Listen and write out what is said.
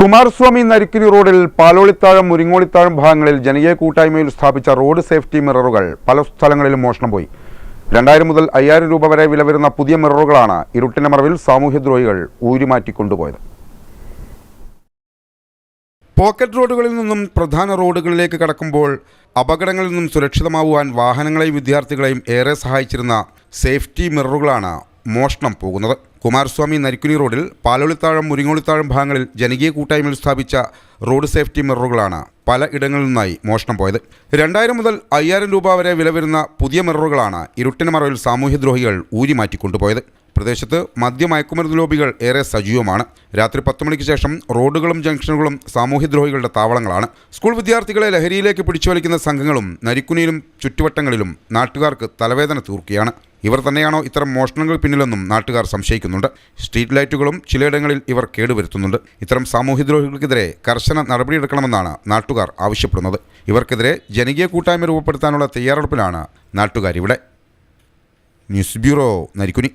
കുമാരസ്വാമി നരിക്കുനി റോഡിൽ പാലോളിത്താഴം മുരിങ്ങോളിത്താഴം ഭാഗങ്ങളിൽ ജനകീയ കൂട്ടായ്മയിൽ സ്ഥാപിച്ച റോഡ് സേഫ്റ്റി മിററുകൾ പല സ്ഥലങ്ങളിലും മോഷണം പോയി. രണ്ടായിരം മുതൽ അയ്യായിരം രൂപ വരെ വില വരുന്ന പുതിയ മിററുകളാണ് ഇരുട്ടിന്റെ മറവിൽ സാമൂഹ്യദ്രോഹികൾ ഊരിമാറ്റിക്കൊണ്ടുപോയത്. പോക്കറ്റ് റോഡുകളിൽ നിന്നും പ്രധാന റോഡുകളിലേക്ക് കടക്കുമ്പോൾ അപകടങ്ങളിൽ നിന്നും സുരക്ഷിതമാവുവാൻ വാഹനങ്ങളെയും വിദ്യാർത്ഥികളെയും ഏറെ സഹായിച്ചിരുന്ന സേഫ്റ്റി മിററുകളാണ് മോഷണം പോകുന്നത്. കുമാരസ്വാമി നരിക്കുനി റോഡിൽ പാലോളിത്താഴം മുരിങ്ങോളിത്താഴം ഭാഗങ്ങളിൽ ജനകീയ കൂട്ടായ്മയിൽ സ്ഥാപിച്ച റോഡ് സേഫ്റ്റി മിററുകളാണ് പല ഇടങ്ങളിൽ നിന്നായി മോഷണം പോയത്. രണ്ടായിരം മുതൽ അയ്യായിരം രൂപ വരെ വില വരുന്ന പുതിയ മിററുകളാണ് ഇരുട്ടിന് മറവിൽ സാമൂഹ്യദ്രോഹികൾ ഊരിമാറ്റി കൊണ്ടുപോയത്. പ്രദേശത്ത് മദ്യമയക്കുമരുന്ന് ലോബികൾ ഏറെ സജീവമാണ്. രാത്രി പത്ത് മണിക്ക് ശേഷം റോഡുകളും ജംഗ്ഷനുകളും സാമൂഹ്യദ്രോഹികളുടെ താവളങ്ങളാണ്. സ്കൂൾ വിദ്യാർത്ഥികളെ ലഹരിയിലേക്ക് പിടിച്ചുവലിക്കുന്ന സംഘങ്ങളും നരിക്കുനിയിലും ചുറ്റുവട്ടങ്ങളിലും നാട്ടുകാർക്ക് തലവേദന തീർക്കുകയാണ്. ഇവർ തന്നെയാണോ ഇത്തരം മോഷണങ്ങൾ പിന്നിലെന്നും നാട്ടുകാർ സംശയിക്കുന്നുണ്ട്. സ്ട്രീറ്റ് ലൈറ്റുകളും ചിലയിടങ്ങളിൽ ഇവർ കേടുവരുത്തുന്നുണ്ട്. ഇത്തരം സാമൂഹ്യദ്രോഹികൾക്കെതിരെ കർശന നടപടിയെടുക്കണമെന്നാണ് നാട്ടുകാർ ആവശ്യപ്പെടുന്നത്. ഇവർക്കെതിരെ ജനകീയ കൂട്ടായ്മ രൂപപ്പെടുത്താനുള്ള തയ്യാറെടുപ്പിലാണ് നാട്ടുകാരിവിടെ. News bureau Narikkuni.